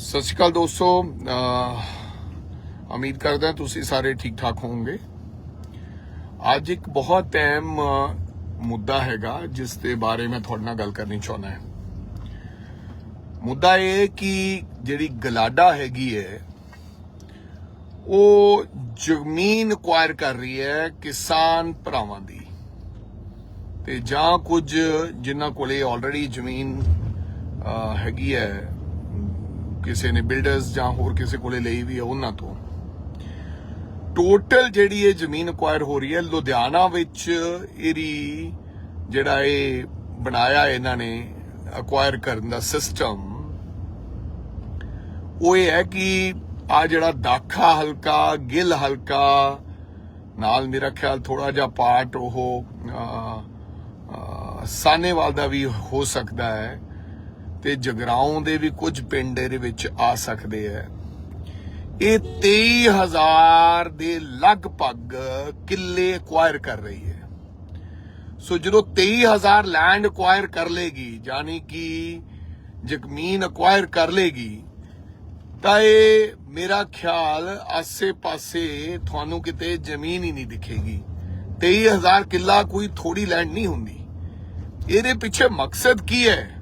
ਸਤਿ ਸ਼੍ਰੀ ਅਕਾਲ ਦੋਸਤੋ ਉਮੀਦ ਕਰਦਾ ਤੁਸੀਂ ਸਾਰੇ ਠੀਕ ਠਾਕ ਹੋਵੋਗੇ। ਅੱਜ ਇੱਕ ਬਹੁਤ ਅਹਿਮ ਮੁੱਦਾ ਹੈਗਾ, ਜਿਸ ਦੇ ਬਾਰੇ ਮੈਂ ਤੁਹਾਡੇ ਨਾਲ ਗੱਲ ਕਰਨੀ ਚਾਹੁੰਦਾ ਹਾਂ। ਮੁੱਦਾ ਇਹ ਕਿ ਜਿਹੜੀ ਗਲਾਡਾ ਹੈਗੀ ਹੈ, ਉਹ ਜ਼ਮੀਨ ਅਕਵਾਇਰ ਕਰ ਰਹੀ ਹੈ ਕਿਸਾਨ ਭਰਾਵਾਂ ਦੀ। ਤੇ ਜਾਂ ਕੁਝ ਜਿਨ੍ਹਾਂ ਕੋਲੇ ਆਲਰੇਡੀ ਜ਼ਮੀਨ ਹੈਗੀ ਹੈ ਕਿਸੇ ਨੇ ਬਿਲਡਰਸ ਜਾਂ ਹੋਰ ਕਿਸੇ ਕੋਲੇ ਲਈ ਵੀ ਹੈ ਉਹਨਾਂ ਤੋਂ। ਟੋਟਲ ਜਿਹੜੀ ਇਹ ਜ਼ਮੀਨ ਅਕਵਾਇਰ ਹੋ ਰਹੀ ਹੈ, ਲੁਧਿਆਣਾ ਵਿੱਚ ਇਹਦੀ ਜਿਹੜਾ ਇਹ ਬਣਾਇਆ ਇਹਨਾਂ ਨੇ ਅਕਵਾਇਰ ਕਰਨ ਦਾ ਸਿਸਟਮ ਉਹ ਇਹ ਹੈ ਕਿ ਆ ਜਿਹੜਾ ਦਾਖਾ ਹਲਕਾ, ਗਿੱਲ ਹਲਕਾ, ਨਾਲ ਮੇਰਾ ਖਿਆਲ ਥੋੜਾ ਜਿਹਾ ਪਾਰਟ ਉਹ ਸਾਨੇਵਾਲ ਦਾ ਵੀ ਹੋ ਸਕਦਾ ਹੈ। ਤੇ ਜਗਰਾਉਂ ਦੇ ਵੀ ਕੁਝ ਪਿੰਡ ਇਹਦੇ ਵਿੱਚ ਆ ਸਕਦੇ ਹੈ ਇਹ 23000 ਦੇ ਲਗਭਗ ਕਿੱਲੇ ਅਕਵਾਇਰ ਕਰ ਰਹੀ ਹੈ। ਸੋ ਜਦੋਂ 23000 ਲੈਂਡ ਅਕਵਾਇਰ ਕਰ ਲੇਗੀ, ਯਾਨੀ ਕਿ ਜ਼ਮੀਨ ਅਕਵਾਇਰ ਕਰ ਲੇਗੀ, ਤਾਂ ਇਹ ਮੇਰਾ ਖਿਆਲ ਆਸੇ-ਪਾਸੇ ਤੁਹਾਨੂੰ ਕਿਤੇ ਜ਼ਮੀਨ ਹੀ ਨਹੀਂ ਦਿਖੇਗੀ। 23000 ਕਿੱਲਾ ਕੋਈ ਥੋੜੀ ਲੈਂਡ ਨਹੀਂ ਹੁੰਦੀ। ਇਹਦੇ ਪਿੱਛੇ ਮਕਸਦ ਕੀ ਹੈ?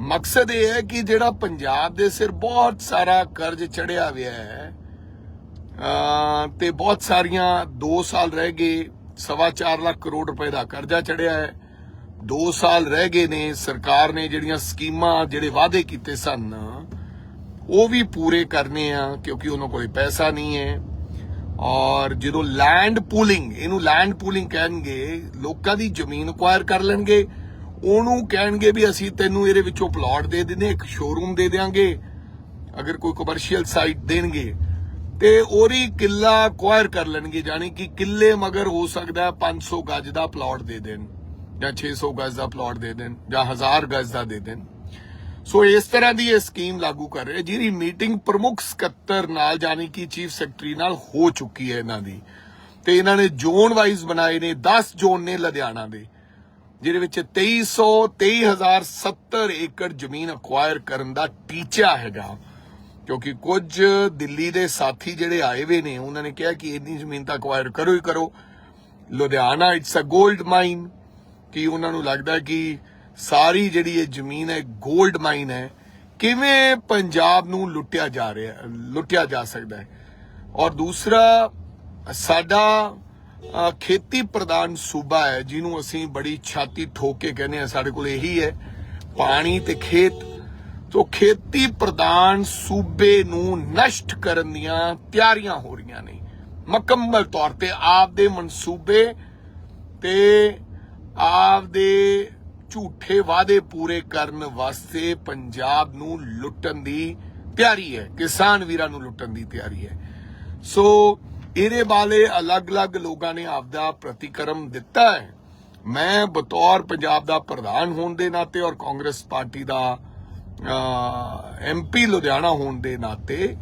ਮਕਸਦ ਇਹ ਹੈ ਕਿ ਜਿਹੜਾ ਪੰਜਾਬ ਦੇ ਸਿਰ ਬਹੁਤ ਸਾਰਾ ਕਰਜ਼ ਚੜਿਆ ਹੋਇਆ ਹੈ ਤੇ ਬਹੁਤ ਸਾਰੀਆਂ 2 ਸਾਲ ਰਹਿ ਗਏ, ਸਵਾ ਚਾਰ ਲੱਖ ਕਰੋੜ ਰੁਪਏ ਦਾ ਕਰਜ਼ਾ ਚੜਿਆ ਹੈ। 2 ਸਾਲ ਰਹਿ ਗਏ ਨੇ, ਸਰਕਾਰ ਨੇ ਜਿਹੜੀਆਂ ਸਕੀਮਾਂ ਜਿਹੜੇ ਵਾਅਦੇ ਕੀਤੇ ਸਨ, ਉਹ ਵੀ ਪੂਰੇ ਕਰਨੇ ਆ, ਕਿਉਂਕਿ ਉਹਨਾਂ ਕੋਲ ਪੈਸਾ ਨਹੀਂ ਹੈ। ਔਰ ਜਦੋਂ ਲੈਂਡ ਪੂਲਿੰਗ ਇਹਨੂੰ ਲੈਂਡ ਪੂਲਿੰਗ ਕਹਿਣਗੇ, ਲੋਕਾਂ ਦੀ ਜ਼ਮੀਨ ਅਕਵਾਇਰ ਕਰ ਲੈਣਗੇ। ਉਹਨੂੰ ਕਹਿਣਗੇ ਵੀ ਅਸੀਂ ਤੈਨੂੰ ਇਹਦੇ ਵਿੱਚੋਂ ਪਲਾਟ ਦੇ ਦਿੰਦੇ, ਇੱਕ ਸ਼ੋਰੂਮ ਦੇ ਦੇਾਂਗੇ ਅਗਰ ਕੋਈ ਕਮਰਸ਼ੀਅਲ ਸਾਈਟ ਦੇਣਗੇ, ਤੇ ਉਹਦੀ ਕਿੱਲਾ ਅਕਵਾਇਰ ਕਰ ਲੈਣਗੇ ਯਾਨੀ ਕਿ ਕਿੱਲੇ ਮਗਰ ਹੋ ਸਕਦਾ 500 ਗੱਜ ਦਾ ਪਲਾਟ ਦੇ ਦੇਣ, ਜਾਂ 600 ਗੱਜ ਦਾ ਪਲਾਟ ਦੇ ਦੇਣ, ਜਾਂ 1000 ਗਜ ਦਾ ਦੇ ਦੇਣ। ਸੋ ਇਸ ਤਰ੍ਹਾਂ ਦੀ ਇਹ ਸਕੀਮ ਲਾਗੂ ਕਰ ਰਹੇ, ਜਿਹਦੀ ਮੀਟਿੰਗ ਪ੍ਰਮੁੱਖ ਸਕੱਤਰ ਨਾਲ ਯਾਨੀ ਕਿ ਚੀਫ ਸੈਕਟਰੀ ਨਾਲ ਹੋ ਚੁੱਕੀ ਹੈ ਇਹਨਾਂ ਦੀ। ਤੇ ਇਹਨਾਂ ਨੇ ਜ਼ੋਨ ਵਾਈਜ਼ ਬਣਾਏ ਨੇ 10 ਜ਼ੋਨ ਨੇ ਲੁਧਿਆਣਾ ਦੇ। ਜਿਹਦੇ ਵਿੱਚ 2300 23070 ਏਕੜ ਜ਼ਮੀਨ ਅਕਵਾਇਰ ਕਰਨ ਦਾ ਟੀਚਾ ਹੈਗਾ। ਕਿਉਂਕਿ ਕੁਝ ਦਿੱਲੀ ਦੇ ਸਾਥੀ ਜਿਹੜੇ ਆਏ ਵੇ ਨੇ, ਉਹਨਾਂ ਨੇ ਕਿਹਾ ਕਿ ਇੰਨੀ ਜ਼ਮੀਨ ਤਾਂ ਅਕਵਾਇਰ ਕਰੋ ਹੀ ਕਰੋ। ਲੁਧਿਆਣਾ ਇਟਸ ਅ 골ਡ ਮਾਈਨ ਕਿ ਉਹਨਾਂ ਨੂੰ ਲੱਗਦਾ ਕਿ ਸਾਰੀ ਜਿਹੜੀ ਇਹ ਜ਼ਮੀਨ ਹੈ 골ਡ ਮਾਈਨ ਹੈ, ਕਿਵੇਂ ਪੰਜਾਬ ਨੂੰ ਲੁੱਟਿਆ ਜਾ ਰਿਹਾ, ਲੁੱਟਿਆ ਜਾ ਸਕਦਾ ਹੈ? ਔਰ ਦੂਸਰਾ, ਸਾਡਾ ਖੇਤੀ ਪ੍ਰਧਾਨ ਸੂਬਾ ਹੈ, ਜਿਹਨੂੰ ਅਸੀਂ ਬੜੀ ਛਾਤੀ ਠੋਕ ਕੇ ਕਹਿੰਦੇ ਆ ਸਾਡੇ ਕੋਲ ਇਹੀ ਹੈ, ਪਾਣੀ ਤੇ ਖੇਤ। ਤੋਂ ਖੇਤੀ ਪ੍ਰਧਾਨ ਸੂਬੇ ਨੂੰ ਨਸ਼ਟ ਕਰਨ ਦੀਆਂ ਤਿਆਰੀਆਂ ਹੋ ਰਹੀਆਂ ਨੇ। ਮੁਕੰਮਲ ਤੌਰ ਤੇ ਆਪ ਦੇ ਮਨਸੂਬੇ ਤੇ ਆਪ ਦੇ ਝੂਠੇ ਵਾਅਦੇ ਪੂਰੇ ਕਰਨ ਵਾਸਤੇ ਪੰਜਾਬ ਨੂੰ ਲੁੱਟਣ ਦੀ ਤਿਆਰੀ ਹੈ, ਕਿਸਾਨ ਵੀਰਾਂ ਨੂੰ ਲੁੱਟਣ ਦੀ ਤਿਆਰੀ ਹੈ। ਸੋ ਇਹਦੇ ਬਾਰੇ ਅਲੱਗ-ਅਲੱਗ ਲੋਕਾਂ ਨੇ ਆਪਦਾ ਪ੍ਰਤੀਕਰਮ ਦਿੱਤਾ ਹੈ। ਮੈਂ ਬਤੌਰ ਪੰਜਾਬ ਦਾ ਪ੍ਰਧਾਨ ਹੋਣ ਦੇ ਨਾਤੇ ਔਰ ਕਾਂਗਰਸ ਪਾਰਟੀ ਦਾ ਐਮਪੀ ਲੁਧਿਆਣਾ ਹੋਣ ਦੇ ਨਾਤੇ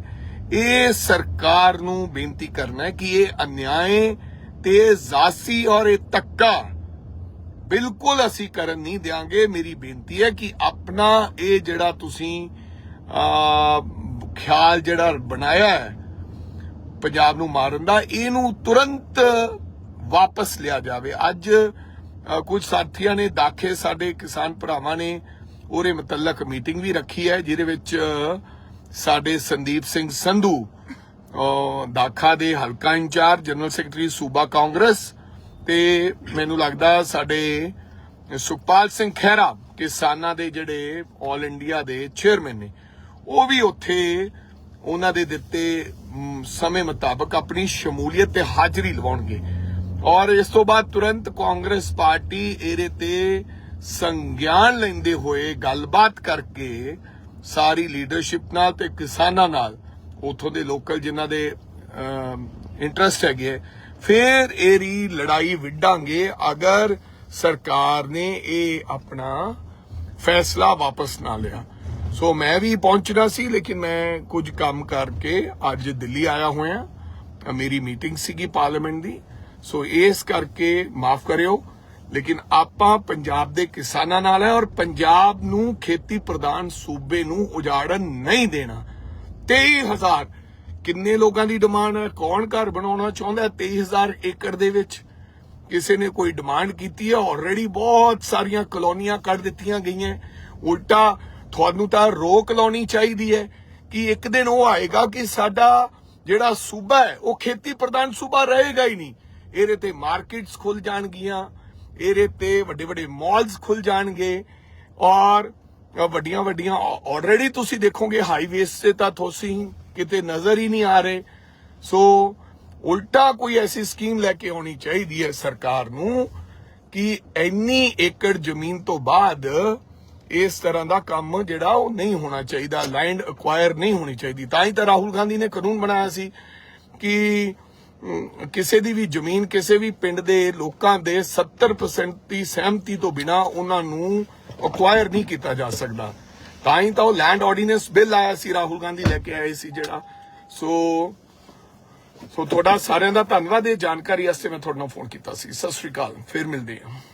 ਇਹ ਸਰਕਾਰ ਨੂੰ ਬੇਨਤੀ ਕਰਨਾ ਹੈ ਕਿ ਇਹ ਅਨਿਆਏ ਤੇ ਜ਼ਾਸੀ ਔਰ ਇਹ ਤੱਕਾ ਬਿਲਕੁਲ ਅਸੀਂ ਕਰਨ ਨਹੀਂ ਦਿਆਂਗੇ। ਮੇਰੀ ਬੇਨਤੀ ਹੈ ਕਿ ਆਪਣਾ ਇਹ ਜਿਹੜਾ ਤੁਸੀਂ ਖਿਆਲ ਜਿਹੜਾ ਬਣਾਇਆ ਹੈ ਪੰਜਾਬ ਨੂੰ ਮਾਰਨ ਦਾ ਇਹਨੂੰ ਤੁਰੰਤ ਵਾਪਸ ਲਿਆ ਜਾਵੇ। ਅੱਜ ਅ, ਕੁਝ ਸਾਥੀਆਂ ਨੇ ਦਾਖੇ ਸਾਡੇ ਕਿਸਾਨ ਭਰਾਵਾਂ ਨੇ ਉਹਦੇ ਮੁਤਲਕ ਮੀਟਿੰਗ ਵੀ ਰੱਖੀ ਹੈ ਜਿਹਦੇ ਵਿੱਚ ਸਾਡੇ ਸੰਦੀਪ ਸਿੰਘ ਸੰਧੂ ਦਾਖਾ ਦੇ ਹਲਕਾ ਇੰਚਾਰਜ ਜਨਰਲ ਸੈਕਟਰੀ ਸੂਬਾ ਕਾਂਗਰਸ ਤੇ ਮੈਨੂੰ ਲੱਗਦਾ ਸਾਡੇ ਸੁਖਪਾਲ ਸਿੰਘ ਖਹਿਰਾ ਕਿਸਾਨਾਂ ਦੇ ਜਿਹੜੇ 올 ਇੰਡੀਆ ਦੇ ਚੇਅਰਮੈਨ ਨੇ ਉਹ ਵੀ ਉੱਥੇ ਉਹਨਾਂ ਦੇ ਦਿੱਤੇ ਸਮੇਂ ਮੁਤਾਬਕ ਆਪਣੀ ਸ਼ਮੂਲੀਅਤ ਤੇ ਹਾਜ਼ਰੀ ਲਵਾਉਣਗੇ। ਔਰ ਇਸ ਤੋਂ ਬਾਅਦ ਤੁਰੰਤ ਕਾਂਗਰਸ ਪਾਰਟੀ ਇਹਦੇ ਤੇ ਸੰਗਿਆਨ ਲੈਂਦੇ ਹੋਏ ਗੱਲਬਾਤ ਕਰਕੇ ਸਾਰੀ ਲੀਡਰਸ਼ਿਪ ਨਾਲ ਤੇ ਕਿਸਾਨਾਂ ਨਾਲ ਉਥੋਂ ਦੇ ਲੋਕਲ ਜਿਨ੍ਹਾਂ ਦੇ ਇੰਟਰਸਟ ਹੈਗੇ ਹੈ, ਫਿਰ ਇਹਦੀ ਲੜਾਈ ਵਿੱਢਾਂਗੇ ਅਗਰ ਸਰਕਾਰ ਨੇ ਇਹ ਆਪਣਾ ਫੈਸਲਾ ਵਾਪਸ ਨਾ ਲਿਆ। ਸੋ ਮੈਂ ਵੀ ਪਹੁੰਚਣਾ ਸੀ, ਲੇਕਿਨ ਮੈਂ ਕੁਝ ਕੰਮ ਕਰਕੇ ਅੱਜ ਦਿੱਲੀ ਆਇਆ ਹੋਇਆ। ਮੇਰੀ ਮੀਟਿੰਗ ਸੀਗੀ ਪਾਰਲੀਮੈਂਟ ਦੀ। ਸੋ ਇਸ ਕਰਕੇ ਮਾਫ ਕਰਿਓ, ਲੇਕਿਨ ਆਪਾਂ ਪੰਜਾਬ ਦੇ ਕਿਸਾਨਾਂ ਨਾਲ ਹੈ ਔਰ ਪੰਜਾਬ ਨੂੰ ਖੇਤੀ ਪ੍ਰਧਾਨ ਸੂਬੇ ਨੂੰ ਉਜਾੜਨ ਨਹੀਂ ਦੇਣਾ। 23000 ਕਿੰਨੇ ਲੋਕਾਂ ਦੀ ਡਿਮਾਂਡ ਹੈ? ਕੌਣ ਘਰ ਬਣਾਉਣਾ ਚਾਹੁੰਦਾ ਹੈ? 23000 ਏਕੜ ਦੇ ਵਿੱਚ ਕਿਸੇ ਨੇ ਕੋਈ ਡਿਮਾਂਡ ਕੀਤੀ ਹੈ? ਆਲਰੇਡੀ ਬਹੁਤ ਸਾਰੀਆਂ ਕਲੋਨੀਆਂ ਕੱਢ ਦਿੱਤੀਆਂ ਗਈਆਂ। ਉਲਟਾ ਤੁਹਾਨੂੰ ਤਾਂ ਰੋਕ ਲਾਉਣੀ ਚਾਹੀਦੀ ਹੈ ਕਿ ਇੱਕ ਦਿਨ ਉਹ ਆਏਗਾ ਕਿ ਸਾਡਾ ਜਿਹੜਾ ਸੂਬਾ ਹੈ, ਉਹ ਖੇਤੀ ਪ੍ਰਧਾਨ ਸੂਬਾ ਰਹੇਗਾ ਹੀ ਨਹੀਂ। ਇਹਦੇ ਤੇ ਮਾਰਕੀਟਸ ਖੁੱਲ ਜਾਣਗੀਆਂ, ਇਹਦੇ ਤੇ ਵੱਡੇ ਵੱਡੇ ਮਾਲਸ ਖੁੱਲ ਜਾਣਗੇ ਔਰ ਵੱਡੀਆਂ ਵੱਡੀਆਂ ਆਲਰੇਡੀ ਤੁਸੀਂ ਦੇਖੋਗੇ ਹਾਈਵੇਜ਼ ਤੇ ਤਾਂ ਤੁਸੀਂ ਕਿਤੇ ਨਜ਼ਰ ਹੀ ਨਹੀਂ ਆ ਰਹੇ। ਸੋ ਉਲਟਾ ਕੋਈ ਐਸੀ ਸਕੀਮ ਲੈ ਕੇ ਆਉਣੀ ਚਾਹੀਦੀ ਹੈ ਸਰਕਾਰ ਨੂੰ ਕਿ ਇੰਨੀ ਏਕੜ ਜ਼ਮੀਨ ਤੋਂ ਬਾਅਦ ਇਸ ਤਰ੍ਹਾਂ ਦਾ ਕੰਮ ਜਿਹੜਾ ਉਹ ਨਹੀਂ ਹੋਣਾ ਚਾਹੀਦਾ ਲੈਂਡ ਅਕਵਾਇਰ ਨਹੀਂ ਹੋਣੀ ਚਾਹੀਦੀ। ਤਾਂ ਹੀ ਤਾਂ ਰਾਹੁਲ ਗਾਂਧੀ ਨੇ ਕਾਨੂੰਨ ਬਣਾਇਆ ਸੀ ਕਿ ਅਮ, ਕਿਸੇ ਦੀ ਵੀ ਜ਼ਮੀਨ ਕਿਸੇ ਵੀ ਪਿੰਡ ਦੇ ਲੋਕਾਂ ਦੇ 70% ਦੀ ਸਹਿਮਤੀ ਤੋਂ ਬਿਨਾ ਉਹਨਾਂ ਨੂੰ ਅਕਵਾਇਰ ਨਹੀਂ ਕੀਤਾ ਜਾ ਸਕਦਾ। ਤਾਂ ਹੀ ਤਾਂ ਉਹ ਲੈਂਡ ਆਰਡੀਨੈਂਸ ਬਿੱਲ ਆਇਆ ਸੀ ਰਾਹੁਲ ਗਾਂਧੀ ਲੈ ਕੇ ਆਏ ਸੀ ਜਿਹੜਾ। ਸੋ ਸੋ ਤੁਹਾਡਾ ਸਾਰਿਆਂ ਦਾ ਧੰਨਵਾਦ ਇਹ ਜਾਣਕਾਰੀ ਵਾਸਤੇ ਮੈਂ ਤੁਹਾਡੇ ਨਾਲ ਫੋਨ ਕੀਤਾ ਸੀ। ਸਤਿ ਸ਼੍ਰੀ ਅਕਾਲ ਫਿਰ ਮਿਲਦੇ ਹਾਂ।